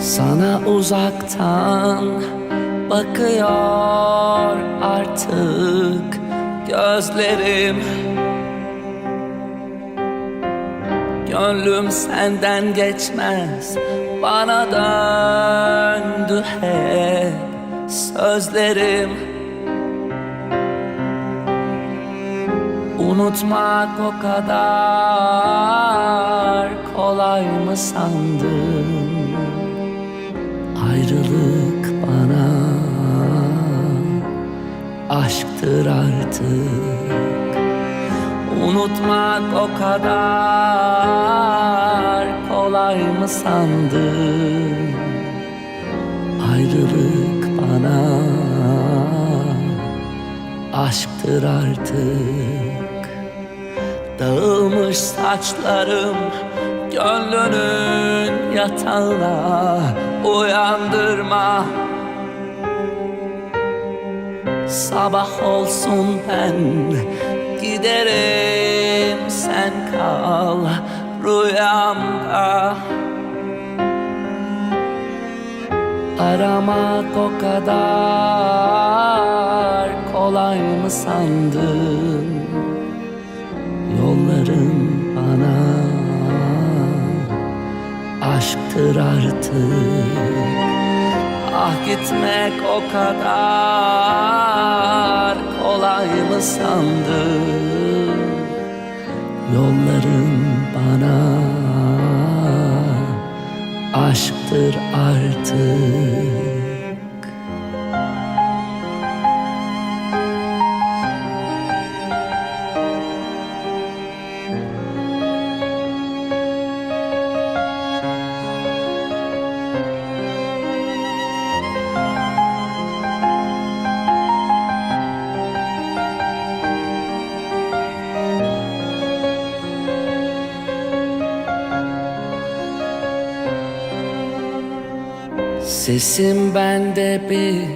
Sana uzaktan bakıyor artık gözlerim. Gönlüm senden geçmez Bana döndü hep sözlerim. Unutmak o kadar kolay mı sandın Ayrılık bana aşktır artık. Unutmak o kadar kolay mı sandın? Ayrılık bana aşktır artık. Dağılmış saçlarım gönlünün yatağına uyandırma. Sabah olsun ben giderim sen kal rüyamda. Aramak o kadar kolay mı sandın aşktır artık Ah gitmek o kadar kolay mı sandın? Yolların bana aşktır artık Sesim bende bir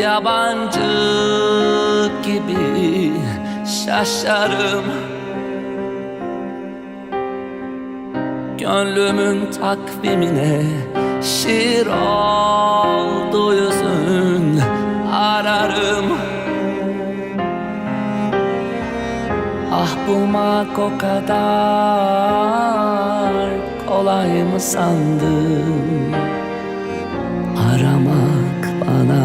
yabancı gibi şaşarım. Gönlümün takvimine şiir oldu yüzün ararım. Ah bulmak o kadar kolay mı sandın Aramak bana.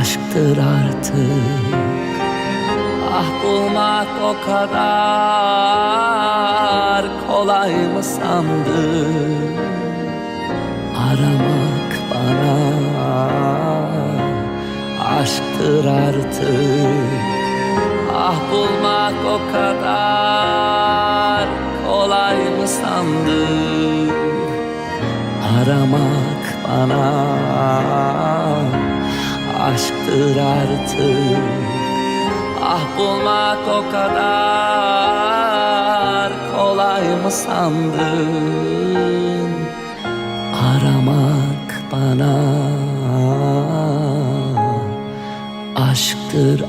Aşktır artık. Ah bulmak o kadar kolay mı sandın? Aramak bana. Aşktır artık. Ah bulmak o kadar Aramak bana aşktır artık. Ah bulmak o kadar kolay mı sandın? Aramak bana aşktır